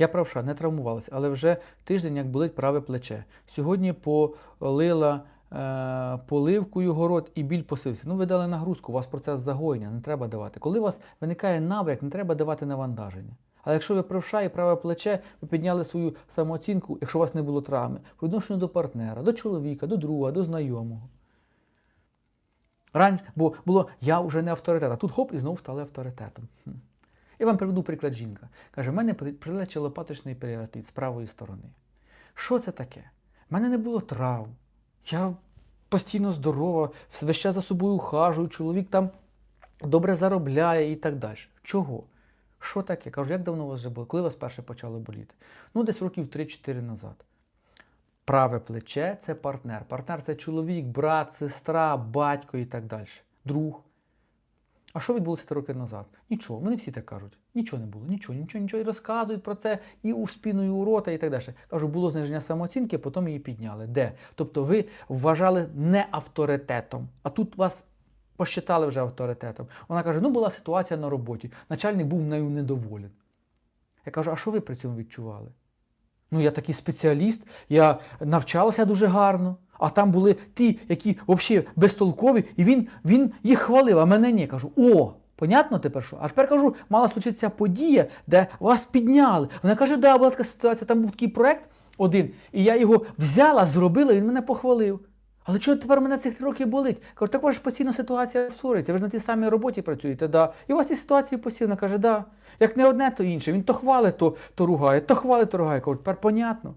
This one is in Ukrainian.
Я правша, не травмувалася, але вже тиждень як болить праве плече. Сьогодні полила е, поливкою город і біль посився. Ну, ви дали нагрузку, у вас процес загоєння, не треба давати. Коли у вас виникає набряк, не треба давати навантаження. Але якщо ви правша і праве плече, ви підняли свою самооцінку, якщо у вас не було травми, по відношенню до партнера, до чоловіка, до друга, до знайомого. Раніше, бо було я вже не авторитет, а тут хоп і знову стали авторитетом. Я вам приведу приклад жінка. Каже, в мене при- прилече лопаточний періатит з правої сторони. Що це таке? В мене не було травм. Я постійно здорова, весь час за собою ухажую, чоловік там добре заробляє і так далі. Чого? Що таке? Кажу, як давно у вас вже було? Коли у вас перше почало боліти? Ну, десь років 3-4 назад. Праве плече це партнер. Партнер це чоловік, брат, сестра, батько і так далі. Друг. А що відбулося три роки назад? Нічого, вони всі так кажуть. Нічого не було, нічого, нічого, нічого. І розказують про це і у спину, і у рота, і так далі. Кажу, було зниження самооцінки, потім її підняли. Де? Тобто ви вважали не авторитетом, а тут вас посчитали вже авторитетом. Вона каже: ну була ситуація на роботі, начальник був нею недоволен. Я кажу, а що ви при цьому відчували? Ну, я такий спеціаліст, я навчалася дуже гарно. А там були ті, які взагалі безтолкові, і він, він їх хвалив, а мене ні. Кажу, о, понятно тепер що? А тепер кажу, мала случитися подія, де вас підняли. Вона каже, да, була така ситуація, там був такий проект один, і я його взяла, зробила, і він мене похвалив. Але чого тепер мене цих три роки болить? Кажу, також постійно ситуація всориться. Ви ж на тій самій роботі працюєте, да. І у вас ці ситуації постійно каже, да. Як не одне, то інше. Він то хвалить, то, то ругає, то хвалить, то ругає. Кажу, тепер понятно.